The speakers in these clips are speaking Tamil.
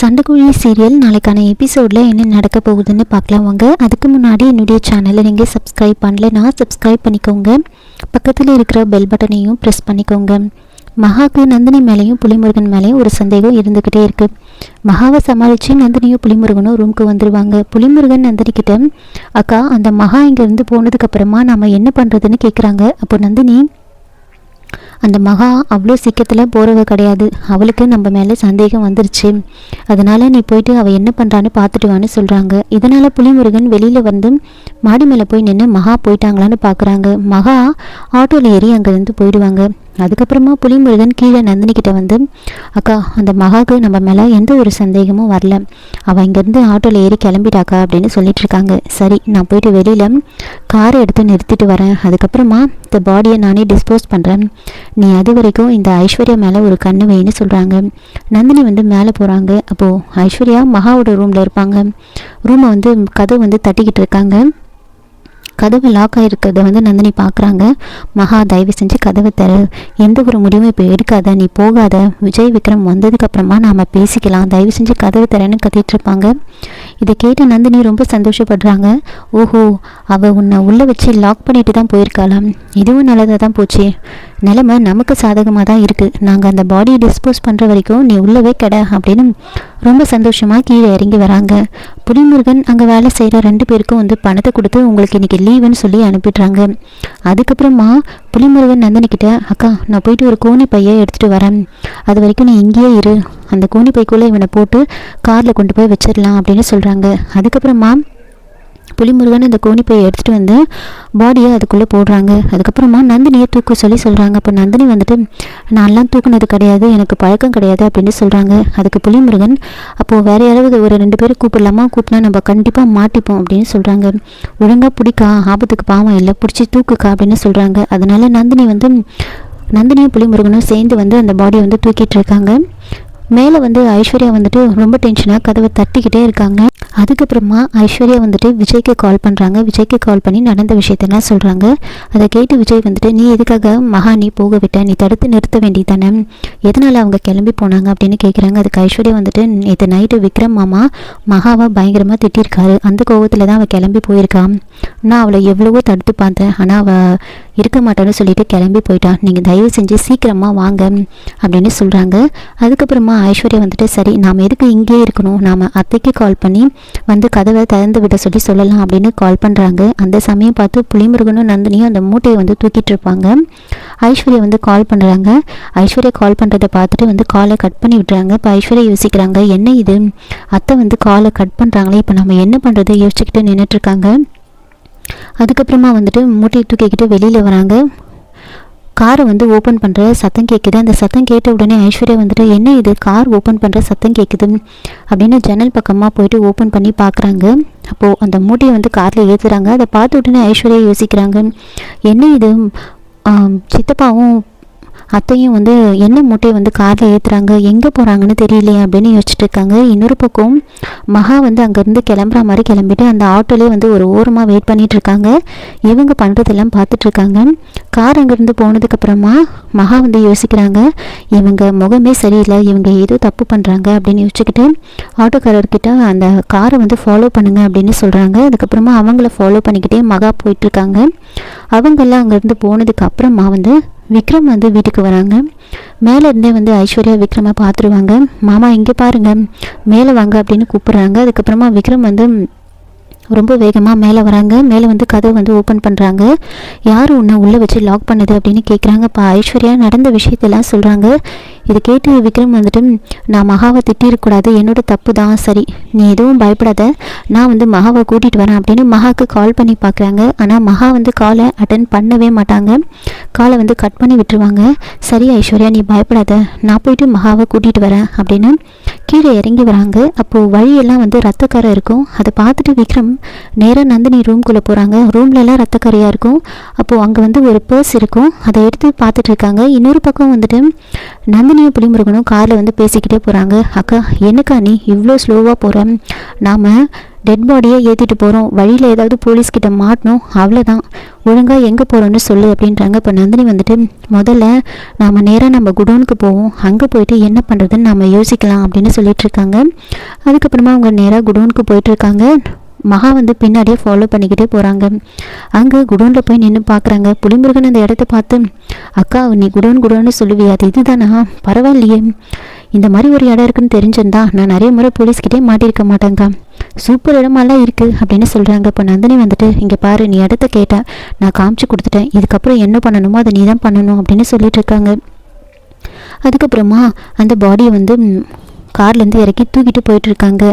சண்டைக்குழி சீரியல் நாளைக்கான எபிசோடில் என்ன நடக்க போகுதுன்னு பார்க்கலாம் வாங்க. அதுக்கு முன்னாடி என்னுடைய சேனலை நீங்கள் சப்ஸ்கிரைப் பண்ணலனா சப்ஸ்கிரைப் பண்ணிக்கோங்க. பக்கத்தில் இருக்கிற பெல் பட்டனையும் ப்ரெஸ் பண்ணிக்கோங்க. மகாக்கு நந்தினி மேலேயும் புலிமுருகன் மேலேயும் ஒரு சந்தேகம் இருந்துக்கிட்டே இருக்குது மகாவை சமாளித்து நந்தினியும் புலிமுருகனும் ரூமுக்கு வந்துடுவாங்க புலிமுருகன் நந்தினி கிட்ட அக்கா அந்த மகா இங்கேருந்து போனதுக்கப்புறமா நம்ம என்ன பண்ணுறதுன்னு கேட்குறாங்க அப்போ நந்தினி அந்த மகா அவ்வளோ சீக்கிரத்தில் போகிறவ கிடையாது. அவளுக்கு நம்ம மேலே சந்தேகம் வந்துருச்சு. அதனால் நீ போயிட்டு அவள் என்ன பண்ணுறான்னு பார்த்துட்டு வான்னு சொல்கிறாங்க இதனால் புலிமுருகன் வெளியில் வந்து மாடி மேலே போய் நின்று மகா போயிட்டாங்களான்னு பார்க்குறாங்க மகா ஆட்டோவில் ஏறி அங்கேருந்து போயிடுவாங்க. அதுக்கப்புறமா புலிமுருகன் கீழே நந்தினிக்கிட்ட வந்து அக்கா அந்த மகாக்கு நம்ம மேலே எந்த ஒரு சந்தேகமும் வரல. அவள் இங்கேருந்து ஆட்டோவில் ஏறி கிளம்பிட்டாக்கா? அப்படின்னு சொல்லிட்டு இருக்காங்க சரி நான் போயிட்டு வெளியில் காரை எடுத்து நிறுத்திட்டு வரேன். அதுக்கப்புறமா இந்த பாடியை நானே டிஸ்போஸ் பண்ணுறேன் நீ அது வரைக்கும் இந்த ஐஸ்வர்யா மேலே ஒரு கண்ணு வைன்னு சொல்கிறாங்க நந்தினி வந்து மேலே போகிறாங்க அப்போது ஐஸ்வர்யா மகாவோட ரூமில் இருப்பாங்க. ரூமை வந்து கதவு வந்து தட்டிக்கிட்டு இருக்காங்க. கதவு லாக் ஆகிருக்கிறத வந்து நந்தினி பார்க்குறாங்க மகா தயவு செஞ்சு கதவை தர எந்த ஒரு முடிவும் இப்போ எடுக்காத நீ போகாத. விஜய் விக்ரம் வந்ததுக்கப்புறமா நாம் பேசிக்கலாம். தயவு செஞ்சு கதவு தரேன்னு கத்திட்டு இருப்பாங்க. இதை கேட்ட நந்தினி ரொம்ப சந்தோஷப்படுறாங்க. ஓஹோ அவள் உன்னை உள்ளே வச்சு லாக் பண்ணிட்டு தான் போயிருக்காளாம். இதுவும் நல்லதாக தான் போச்சு. நிலமை நமக்கு சாதகமாக தான் இருக்குது நாங்கள் அந்த பாடியை டிஸ்போஸ் பண்ணுற வரைக்கும் நீ உள்ளவே கெட அப்படின்னு ரொம்ப சந்தோஷமாக கீழே இறங்கி வராங்க. புலிமுருகன் அங்கே வேலை செய்கிற ரெண்டு பேருக்கும் வந்து பணத்தை கொடுத்து உங்களுக்கு இன்றைக்கி லீவுன்னு சொல்லி அனுப்பிடுறாங்க. அதுக்கப்புறமா புலிமுருகன் நந்தனிக்கிட்ட அக்கா நான் போயிட்டு ஒரு கோணி பையை எடுத்துகிட்டு வரேன். அது வரைக்கும் நீ இங்கேயே இரு. அந்த கோணி பைக்குள்ளே இவனை போட்டு காரில் கொண்டு போய் வச்சிடலாம் அப்படின்னு சொல்கிறாங்க அதுக்கப்புறமா புலிமுருகன் அந்த கோணிப்பையை எடுத்துகிட்டு வந்து பாடியை அதுக்குள்ளே போடுறாங்க. அதுக்கப்புறமா நந்தினியை தூக்க சொல்லி சொல்கிறாங்க அப்போ நந்தினி வந்துட்டு நான்லாம் தூக்குனது கிடையாது. எனக்கு பழக்கம் கிடையாது அப்படின்னு சொல்கிறாங்க அதுக்கு புலிமுருகன் அப்போது வேறு யாராவது ஒரு ரெண்டு பேரும் கூப்பிடலாமா? கூப்பிட்டா நம்ம கண்டிப்பாக மாட்டிப்போம் அப்படின்னு சொல்கிறாங்க ஒழுங்காக பிடிக்கா? ஆபத்துக்கு பாவம் இல்லை. பிடிச்சி தூக்குக்கா? அப்படின்னு சொல்கிறாங்க அதனால நந்தினி வந்து நந்தினியும் புலிமுருகனும் சேர்ந்து வந்து அந்த பாடியை வந்து தூக்கிட்டு இருக்காங்க. மேலே வந்து ஐஸ்வர்யா வந்துட்டு ரொம்ப டென்ஷனாக கதவை தட்டிக்கிட்டே இருக்காங்க. அதுக்கப்புறமா ஐஸ்வர்யா வந்துட்டு விஜய்க்கு கால் பண்ணுறாங்க விஜய்க்கு கால் பண்ணி நடந்த விஷயத்தெல்லாம் சொல்கிறாங்க அதை கேட்டு விஜய் வந்துட்டு நீ எதுக்காக மகா நீ போக விட்ட? நீ தடுத்து நிறுத்த வேண்டியதானே எதனால் அவங்க கிளம்பி போனாங்க? அப்படின்னு கேட்குறாங்க அதுக்கு ஐஸ்வர்யா வந்துட்டு நேற்று நைட்டு விக்ரம் மாமா மகாவை பயங்கரமாக திட்டிருக்காரு. அந்த கோவத்தில் தான் அவள் கிளம்பி போயிருக்கான் நான் அவளை எவ்வளவோ தடுத்து பார்த்தேன். ஆனால் அவள் இருக்க மாட்டான்னு சொல்லிட்டு கிளம்பி போயிட்டான் நீங்கள் தயவு செஞ்சு சீக்கிரமாக வாங்க அப்படின்னு சொல்கிறாங்க அதுக்கப்புறமா ஐஸ்வர்யா வந்துட்டு சரி நாம் எதுக்கு இங்கேயே இருக்கணும்? நாம் அத்தைக்கு கால் பண்ணி வந்து கதவை திறந்து விட சொல்லி சொல்லலாம் அப்படின்னு கால் பண்ணுறாங்க அந்த சமயம் பார்த்து புளிமுருகனும் நந்தினியும் அந்த மூட்டையை வந்து தூக்கிட்டு இருப்பாங்க. ஐஸ்வர்யா வந்து கால் பண்ணுறாங்க ஐஸ்வர்யா கால் பண்ணுறதை பார்த்துட்டு வந்து காலை கட் பண்ணி விட்டுறாங்க. இப்போ ஐஸ்வர்யா யோசிக்கிறாங்க என்ன இது? அத்தை வந்து காலை கட் பண்ணுறாங்களே இப்போ நம்ம என்ன பண்ணுறது யோசிச்சுக்கிட்டு நின்றுட்டுருக்காங்க அதுக்கப்புறமா வந்துட்டு மூட்டையை தூக்கிக்கிட்டு வெளியில் வராங்க. காரை வந்து ஓப்பன் பண்ணுற சத்தம் கேட்குது அந்த சத்தம் கேட்ட உடனே ஐஸ்வர்யா வந்துட்டு என்ன இது? கார் ஓப்பன் பண்ணுற சத்தம் கேட்குது அப்படின்னு ஜன்னல் பக்கமாக போயிட்டு ஓப்பன் பண்ணி பார்க்குறாங்க அப்போது அந்த மூட்டையை வந்து காரில் ஏற்றுறாங்க அதை பார்த்த உடனே ஐஸ்வர்யா யோசிக்கிறாங்க. என்ன இது? சித்தப்பாவும் அத்தையும் வந்து என்ன மூட்டையை வந்து காரில் ஏற்றுறாங்க எங்கே போகிறாங்கன்னு தெரியலையே அப்படின்னு யோசிச்சுட்டு இருக்காங்க. இன்னொரு பக்கம் மகா வந்து அங்கேருந்து கிளம்புற மாதிரி கிளம்பிட்டு அந்த ஆட்டோலேயே வந்து ஒரு ஓரமாக வெயிட் பண்ணிகிட்டு இருக்காங்க. இவங்க பண்ணுறதெல்லாம் பார்த்துட்ருக்காங்க கார் அங்கேருந்து போனதுக்கப்புறமா மகா வந்து யோசிக்கிறாங்க இவங்க முகமே சரியில்லை இவங்க ஏதோ தப்பு பண்ணுறாங்க அப்படின்னு யோசிச்சுக்கிட்டு ஆட்டோக்காரர்கிட்ட அந்த காரை வந்து ஃபாலோ பண்ணுங்க அப்படின்னு சொல்கிறாங்க அதுக்கப்புறமா அவங்கள ஃபாலோ பண்ணிக்கிட்டே மகா போயிட்டுருக்காங்க அவங்கெல்லாம் அங்கேருந்து போனதுக்கு அப்புறமா வந்து விக்ரம் வந்து வீட்டுக்கு வராங்க. மேலே இருந்தே வந்து ஐஸ்வர்யா விக்ரமை பார்த்துருவாங்க மாமா இங்கே பாருங்க. மேலே வாங்க அப்படின்னு கூப்பிட்றாங்க. அதுக்கப்புறமா விக்ரம் வந்து ரொம்ப வேகமாக மேலே வராங்க. மேலே வந்து கதவை வந்து ஓப்பன் பண்ணுறாங்க யார் உன்னை உள்ளே வச்சு லாக் பண்ணுது அப்படின்னு கேட்குறாங்க இப்போ ஐஸ்வர்யா நடந்த விஷயத்தெல்லாம் சொல்கிறாங்க இதை கேட்டு விக்ரம் வந்துட்டு நான் மகாவை திட்டிருக்கூடாது என்னோட தப்பு தான். சரி நீ எதுவும் பயப்படாத. நான் வந்து மகாவை கூட்டிகிட்டு வரேன் அப்படின்னு மகாவுக்கு கால் பண்ணி பார்க்குறாங்க ஆனால் மகா வந்து காலை அட்டன் பண்ணவே மாட்டாங்க. காலை வந்து கட் பண்ணி விட்டுருவாங்க. சரி ஐஸ்வர்யா நீ பயப்படாத. நான் போயிட்டு மகாவை கூட்டிகிட்டு வரேன் அப்படின்னு கீழே இறங்கி வராங்க. அப்போது வழியெல்லாம் வந்து ரத்தக்கரை இருக்கும். அதை பார்த்துட்டு விக்ரம் நேராக நந்தினி ரூம்குள்ளே போகிறாங்க ரூம்லலாம் ரத்தக்கரையாக இருக்கும். அப்போது அங்கே வந்து ஒரு பர்ஸ் இருக்கும். அதை எடுத்து பார்த்துட்டு இருக்காங்க. இன்னொரு பக்கம் வந்துட்டு நந்தினியும் புளிமுருகனும் காரில் வந்து பேசிக்கிட்டே போகிறாங்க அக்கா என்னக்கா நீ இவ்வளோ ஸ்லோவாக போகிற நாம் டெட் பாடியை ஏற்றிட்டு போகிறோம் வழியில் ஏதாவது போலீஸ்கிட்ட மாட்டணும். அவ்வளோதான் ஒழுங்காக எங்கே போகிறோன்னு சொல்லு அப்படின்றாங்க. இப்போ நந்தினி வந்துட்டு முதல்ல நாம் நேராக நம்ம குடோனுக்கு போவோம். அங்கே போயிட்டு என்ன பண்ணுறதுன்னு நம்ம யோசிக்கலாம் அப்படின்னு சொல்லிட்டு இருக்காங்க. அதுக்கப்புறமா அவங்க நேராக குடோனுக்கு போயிட்டு இருக்காங்க. மகா வந்து பின்னாடியே ஃபாலோ பண்ணிக்கிட்டே போகிறாங்க அங்கே குடோனில் போய் நின்று பார்க்குறாங்க புலிமுருகன் அந்த இடத்த பார்த்து அக்கா நீ குடோன் குடோன்னு சொல்லுவியா? அது இதுதானா? பரவாயில்லையே. இந்த மாதிரி ஒரு இடம் இருக்குன்னு தெரிஞ்சிருந்தா நான் நிறைய முறை போலீஸ்கிட்டே மாட்டியிருக்க மாட்டேங்க்கா சூப்பர் இடமெல்லாம் இருக்குது அப்படின்னு சொல்கிறாங்க இப்போ நந்தினி வந்துட்டு இங்கே பாரு நீ இடத்த கேட்ட நான் காமிச்சு கொடுத்துட்டேன். இதுக்கப்புறம் என்ன பண்ணணுமோ அதை நீ தான் பண்ணணும் அப்படின்னு சொல்லிட்டு இருக்காங்க. அதுக்கப்புறமா அந்த பாடியை வந்து கார்லேருந்து இறக்கி தூக்கிட்டு போயிட்டு இருக்காங்க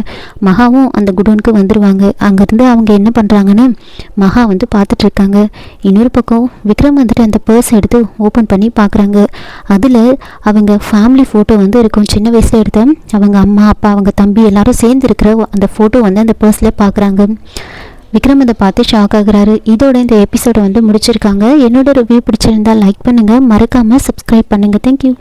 மகாவும் அந்த குடோனுக்கு வந்துடுவாங்க அங்கேருந்து அவங்க என்ன பண்ணுறாங்கன்னா மகா வந்து பார்த்துட்டு இருக்காங்க இன்னொரு பக்கம் விக்ரம் வந்துட்டு அந்த பர்ஸ் எடுத்து ஓப்பன் பண்ணி பார்க்குறாங்க. அதில் அவங்க ஃபேமிலி ஃபோட்டோ வந்து இருக்கும். சின்ன வயசில் எடுத்த அவங்க அம்மா அப்பா அவங்க தம்பி எல்லாரும் சேர்ந்து இருக்கிற அந்த ஃபோட்டோ வந்து அந்த பர்ஸில் பார்க்குறாங்க. விக்ரம் அதை பார்த்து ஷாக் ஆகுறாரு. இதோட இந்த எபிசோடை வந்து முடிச்சிருக்காங்க. என்னோட ரிவ்யூ பிடிச்சிருந்தா லைக் பண்ணுங்கள் மறக்காமல் சப்ஸ்கிரைப் பண்ணுங்கள் தேங்க்யூ